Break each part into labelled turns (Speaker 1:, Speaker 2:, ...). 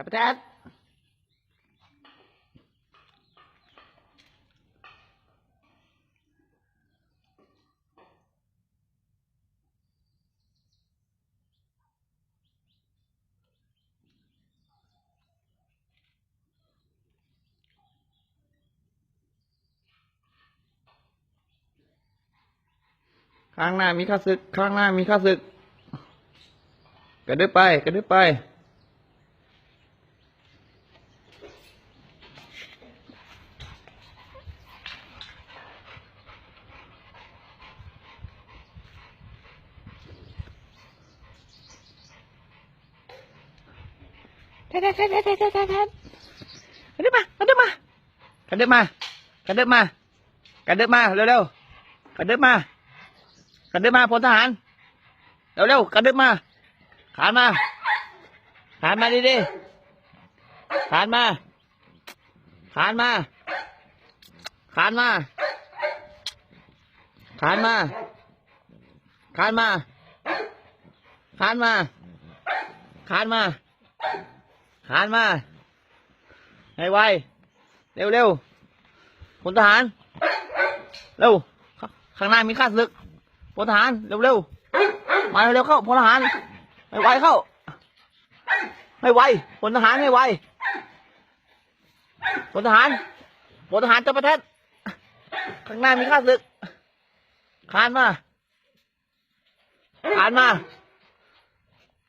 Speaker 1: ับปะแทดข้างหน้ามีข้าศึก ข้างหน้ามีข้าศึก กระดึบไป กระดึบไป แทดแทดแทดแทดแทดแทดแทดกระดึบมากระเดึบมากระเดึบมากระเดึบมากระเดึบมาเร็วๆกระเดึบมากระเดึบมาพลทหารเร็วๆกระเดึบมาขานมาขานมาดีๆขานมาขานมาขานมาขานมาขานมาขานมาขานมา ขานมาให้ไวเร็วเร็วพลทหาร เร็ว ข้างหน้ามีข้าศึกพลทหาร เร็วเร็วๆมาเร็วเข้าพลทหารให้ไวเข้าให้ไวพลทหารให้ไวพลทหารพลทหารจะประเทศข้างหน้ามีข้าศึกคานมาคานมา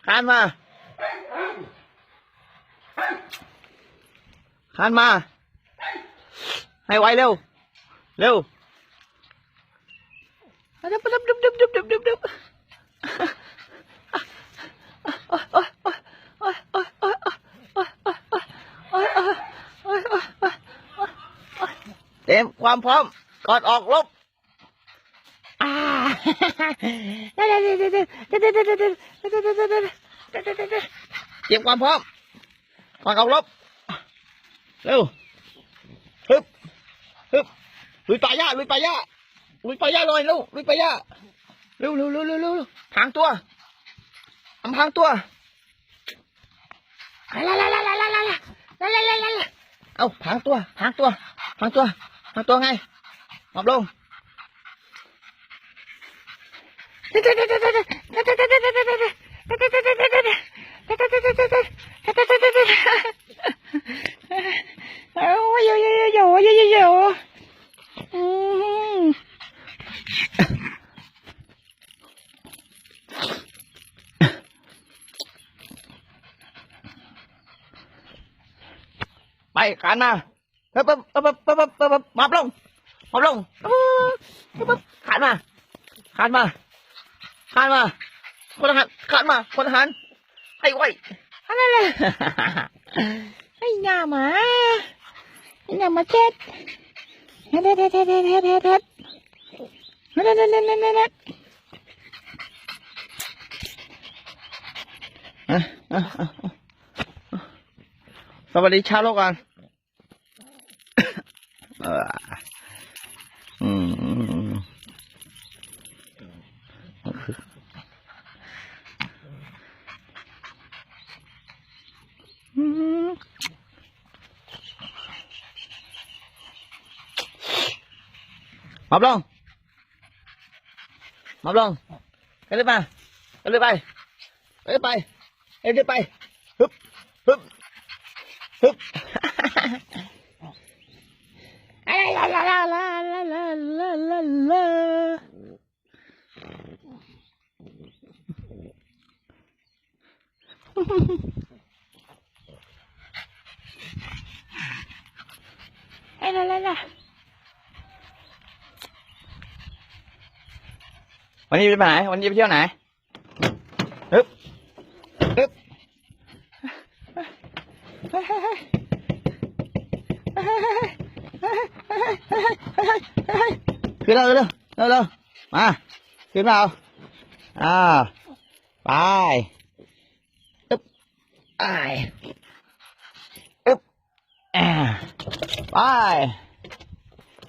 Speaker 1: คานมา คานมา ให้ไวเร็ว เร็วดึบดึบดึบดึบดึบดึบดึบดึบเต็มความพร้อมก่อนออกรบอ่าเตรียมความพร้อมก่อนออกรบ เร็วฮึบฮึบลุยป่าหญ้าลุยป่าหญ้าลุยป่าหญ้าเลยเร็วลุยป่าหญ้าเร็วเร็วเร็วเร็วเร็วพางตัวอำพางตัวลาลาลาลาลาลาลาลาลาลาลาลาเอาพางตัวพางตัวพางตัวพางตัวไงหมอบลงโอ้ยโยโยโยโยโยโยอืม ไปขานมาปึ๊บปึ๊บปึ๊บปึ๊บปึ๊บปึ๊บปึ๊บมาลงมาลงปึ๊บปึ๊บขานมาขานมาขานมาคนทหารขานมาคนทหารให้ไวอะไรเลยให้หน้ามาให้หน้ามาเช็ดเฮ็ดเฮ็ดเฮ็ดเฮ็ดเฮ็ดเฮ็ดเฮ็ดเฮ็ดเฮ็ดเฮ็ดเฮ็ดเฮ็ดเฮ็ดอะอะอะ สวัสดีชาวโลกกันอืมมมาบลงมาบลงกันเลยมากันเลยไปกันเลยไปกันเลยไปฮึบฮึบ Hey, la la la. วันนี้ไปไหน วันนี้ไปเที่ยวไหน ขึ้นแล้วเร็วเร็วเร็วมาขึ้นมาเอาอ่าไปอึ๊บไปอึ๊บอ่าไป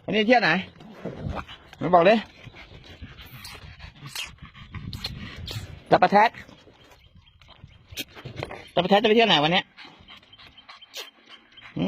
Speaker 1: อันนี้เที่ยวไหนมาบอกเลยจะประแทดจะประแทดจะไปเที่ยวไหนวันนี้ วัน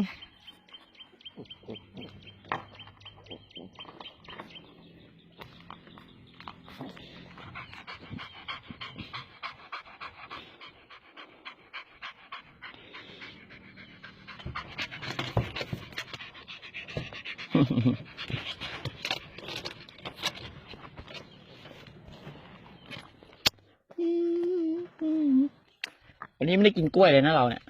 Speaker 1: นี้ไม่ได้กินกล้วยเลยนะเราเนี่ย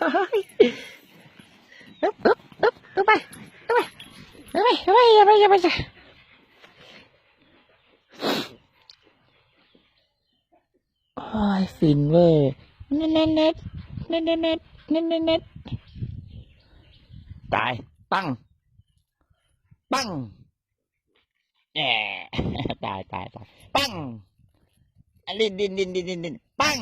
Speaker 1: อึ๊บอึ๊บอึ๊บอึ๊บไปอึ๊บไปอึ๊บไปอึ๊บไปอย่าไปอย่าไปจ้ะโอ้ยฟินเว้ยเน็ตเน็ตเน็ตเน็ตเน็ตเน็ตเน็ตตาย ปัง ปังแหมตายตายตายปังอันดินดินดินดินดินปัง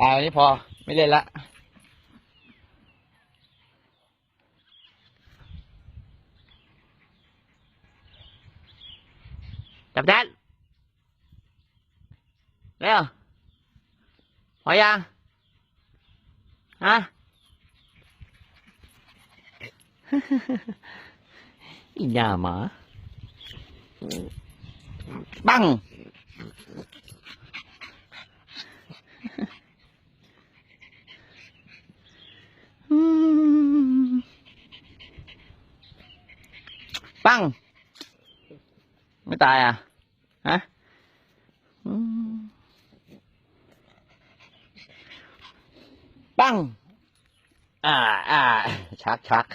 Speaker 1: อ่าวันนี้พอไม่เล่นละจับแดนเร็วพอยังฮะอีหน้าหมาปัง อืมปัง ไม่ ตายอะ ฮะอืมปังอ่า อ่า ชักชัก